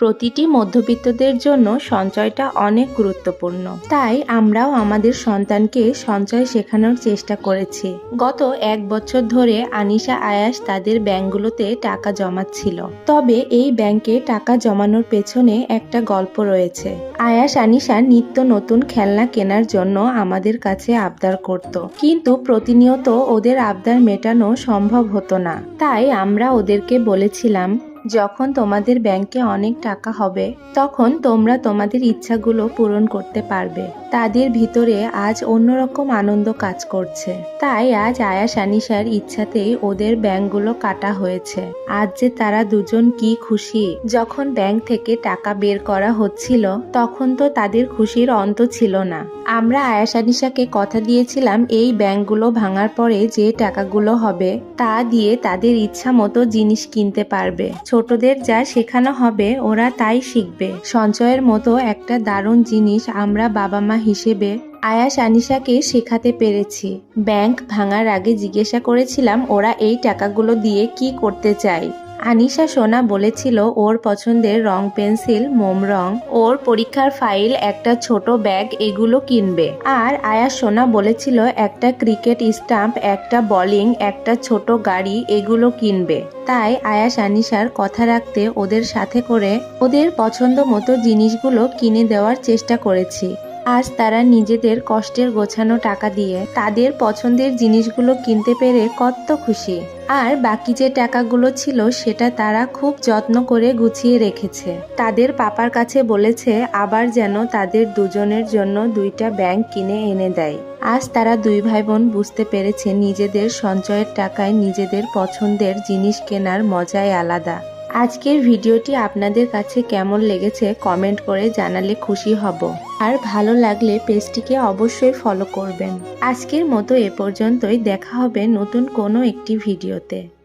প্রতিটি মধ্যবিত্তদের জন্য সঞ্চয়টা অনেক গুরুত্বপূর্ণ। তাই আমরাও আমাদের সন্তানকে সঞ্চয় শেখানোর চেষ্টা করেছি। গত এক বছর ধরে আনিশা আয়াস তাদের ব্যাংকগুলোতে টাকা জমাচ্ছিল। তবে এই ব্যাংকে টাকা জমানোর পেছনে একটা গল্প রয়েছে। আয়াস আনিশা নিত্য নতুন খেলনা কেনার জন্য আমাদের কাছে আবদার করত। কিন্তু প্রতিনিয়ত ওদের আবদার মেটানো সম্ভব হতো না। তাই আমরা ওদেরকে বলেছিলাম যখন তোমাদের ব্যাংকে অনেক টাকা হবে, তখন তোমরা তোমাদের ইচ্ছাগুলো পূরণ করতে পারবে। তাদের ভিতরে আজ অন্যরকম আনন্দ কাজ করছে। তাই আজ আয়াস আনিশার ইচ্ছাতেই ওদের ব্যাংকগুলো কাটা হয়েছে। আজ যে তারা দুজন কি খুশি, যখন ব্যাংক থেকে টাকা বের করা হচ্ছিল, তখন তো তাদের খুশির অন্ত ছিল না। আমরা আয়াস আনিশাকে কথা দিয়েছিলাম, এই ব্যাংকগুলো ভাঙার পরে যে টাকাগুলো হবে, তা দিয়ে তাদের ইচ্ছা মতো জিনিস কিনতে পারবে। ছোটদের যা শেখানো হবে, ওরা তাই শিখবে। সঞ্চয়ের মতো একটা দারুণ জিনিস আমরা বাবা মা হিসেবে আয়াস আনিশাকে শেখাতে পেরেছি। ব্যাংক ভাঙার আগে জিজ্ঞাসা করেছিলাম, ওরা এই টাকাগুলো দিয়ে কি করতে চায়? আনিশা সোনা বলেছিল, ওর পছন্দের রং পেন্সিল, মোম রং। ওর পরীক্ষার ফাইল, একটা ছোট ব্যাগ, এগুলো কিনবে। আর আয়াস সোনা বলেছিল, একটা ক্রিকেট স্টাম্প, একটা বলিং, একটা ছোট গাড়ি, এগুলো কিনবে। তাই আয়াস আনিশার কথা রাখতে ওদের সাথে করে ওদের পছন্দ মতো জিনিসগুলো কিনে দেওয়ার চেষ্টা করেছি। আজ তারা নিজেদের কষ্টের গোছানো টাকা দিয়ে তাদের পছন্দের জিনিসগুলো কিনতে পেরে কত খুশি। আর বাকি যে টাকাগুলো ছিল সেটা তারা খুব যত্ন করে গুছিয়ে রেখেছে। তাদের পাপার কাছে বলেছে, আবার যেন তাদের দুজনের জন্য দুইটা ব্যাংক কিনে এনে দেয়। আজ তারা দুই ভাই বোন বুঝতে পেরেছে, নিজেদের সঞ্চয়ের টাকায় নিজেদের পছন্দের জিনিস কেনার মজাই আলাদা। আজকের ভিডিওটি আপনাদের কাছে কেমন লেগেছে কমেন্ট করে জানালে খুশি হব। আর ভালো লাগলে পেজটিকে অবশ্যই ফলো করবেন। আজকের মতো এ পর্যন্তই। দেখা হবে নতুন কোনো একটি ভিডিওতে।